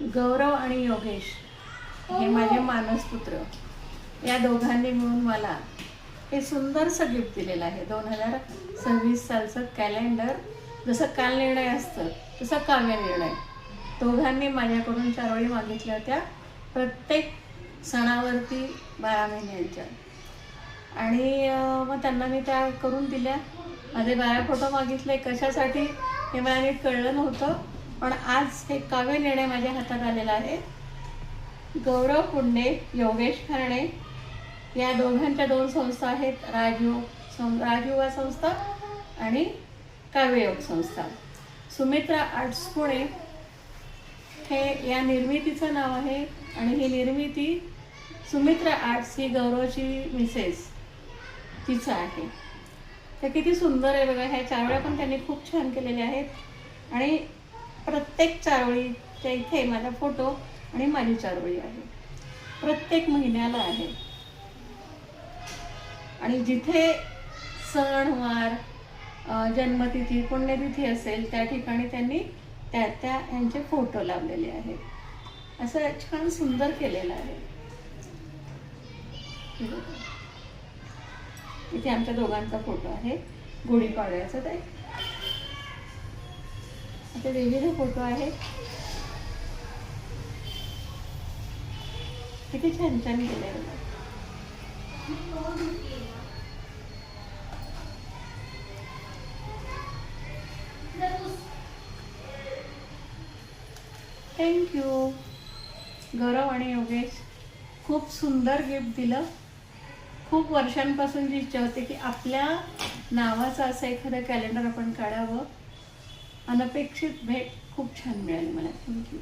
गौरव आणि योगेश हे माझे मानसपुत्र. या दोघांनी मिळून मला हे सुंदरसं गिफ्ट दिलेलं आहे. दोन हजार सव्वीस सालचं कॅलेंडर जसं काल निर्णय असतं तसं काव्य निर्णय. दोघांनी माझ्याकडून चारोळी मागितल्या होत्या प्रत्येक सणावरती बारा महिन्यांच्या. आणि मग त्यांना मी त्या करून दिल्या. माझे बाया फोटो मागितले. कशासाठी हे मला नीट कळलं नव्हतं. पण आज हे काव्य निर्णय माझ्या हातात आलेला आहे. गौरव पुंडे योगेश खरणे या दोघांच्या दोन संस्था आहेत राजयोग सं राजयुवा संस्था आणि काव्ययोग संस्था. सुमित्रा आर्ट्स पुणे हे या निर्मितीचं नाव आहे आणि ही निर्मिती सुमित्रा आर्ट्स ही गौरवची मिसेस तिचं आहे. तर किती सुंदर आहे बघा ह्या चारोळ्या पण त्यांनी खूप छान केलेल्या आहेत. आणि प्रत्येक चारोळीच्या इथे माझा फोटो आणि माझी चारोळी आहे. प्रत्येक महिन्याला आहे. आणि जिथे सणवार जन्मतिथी पुण्यतिथी असेल त्या ठिकाणी त्यांनी त्या त्या यांचे फोटो लावलेले आहेत. असं छान सुंदर केलेलं आहे. इथे आमच्या दोघांचा फोटो आहे. गुढीपाडव्याचा ते. आता विविध फोटो आहेत. किती छान छान केलंय थँक्यू गौरव आणि योगेश खूप सुंदर गिफ्ट दिलं. खूप वर्षांपासून जी इच्छा होती की आपल्या नावाचं असं एखादं कॅलेंडर आपण काढावं. अनपेक्षित भेट खूप छान मिळाली मला. थँक्यू